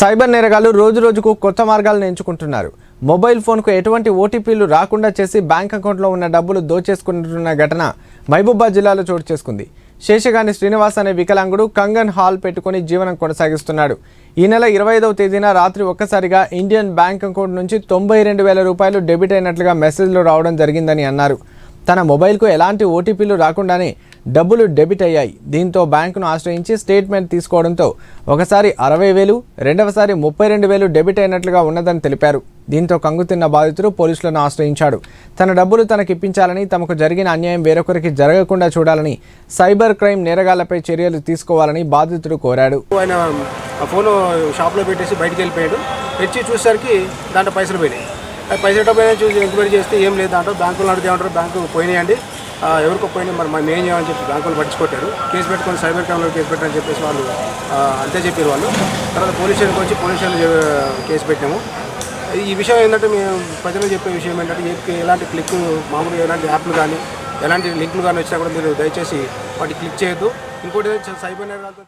Cyber నేరగాళ్ళు రోజు రోజుకు కొత్త మార్గాలను ఎంచుకుంటున్నారు. మొబైల్ ఫోన్కు ఎటువంటి ఓటీపీలు రాకుండా చేసి బ్యాంక్ అకౌంట్లో ఉన్న డబ్బులు దోచేసుకుంటున్న ఘటన మహబూబాబాద్ జిల్లాలో చోటు చేసుకుంది. శేషగాని శ్రీనివాస్ అనే వికలాంగుడు కంగన్ హాల్ పెట్టుకుని జీవనం కొనసాగిస్తున్నాడు. ఈ నెల ఇరవై ఐదవ తేదీన రాత్రి ఒక్కసారిగా ఇండియన్ బ్యాంక్ అకౌంట్ నుంచి తొంభై రెండు వేల రూపాయలు డెబిట్ అయినట్లుగా మెసేజ్లు రావడం జరిగిందని అన్నారు. తన మొబైల్కు ఎలాంటి ఓటీపీలు రాకుండానే డబ్బులు డెబిట్ అయ్యాయి. దీంతో బ్యాంకును ఆశ్రయించి స్టేట్మెంట్ తీసుకోవడంతో ఒకసారి అరవై వేలు రెండవసారి ముప్పై రెండు వేలు డెబిట్ అయినట్లుగా ఉన్నదని తెలిపారు. దీంతో కంగుతిన్న బాధితుడు పోలీసులను ఆశ్రయించాడు. తన డబ్బులు తనకి ఇప్పించాలని తమకు జరిగిన అన్యాయం వేరొకరికి జరగకుండా చూడాలని సైబర్ క్రైమ్ నేరగాళ్ళపై చర్యలు తీసుకోవాలని బాధితుడు కోరాడు. ఆయన ఫోన్ షాప్లో పెట్టేసి బయటికి వెళ్ళిపోయాడు. తెచ్చి చూసేసరికి దాంట్లో పైసలు పోయినాయి. ఆ పైసలు పోయినా చూసి ఎంక్వైరీ చేస్తే ఏం లేదు దాంట్లో. బ్యాంకులో అడిగితే ఉంటారు బ్యాంకు పోయినాయండి. ఎవరికో పోయినా మరి మనం ఏం చేయాలని చెప్పి బ్యాంకులు పట్టించుకోట్టారు కేసు పెట్టుకొని సైబర్ క్రైమ్లో కేసు పెట్టారని చెప్పేసి వాళ్ళు అంతే చెప్పారు వాళ్ళు. తర్వాత పోలీస్ స్టేషన్కి వచ్చి పోలీస్ స్టేషన్ కేసు పెట్టాము. ఈ విషయం ఏంటంటే మేము ప్రజలు చెప్పే విషయం ఏంటంటే ఎలాంటి క్లిక్ మామూలుగా ఎలాంటి యాప్లు కానీ ఎలాంటి లింకులు కానీ వచ్చినా కూడా మీరు దయచేసి వాటి క్లిక్ చేయొద్దు. ఇంకోటి సైబర్ నేరాలతో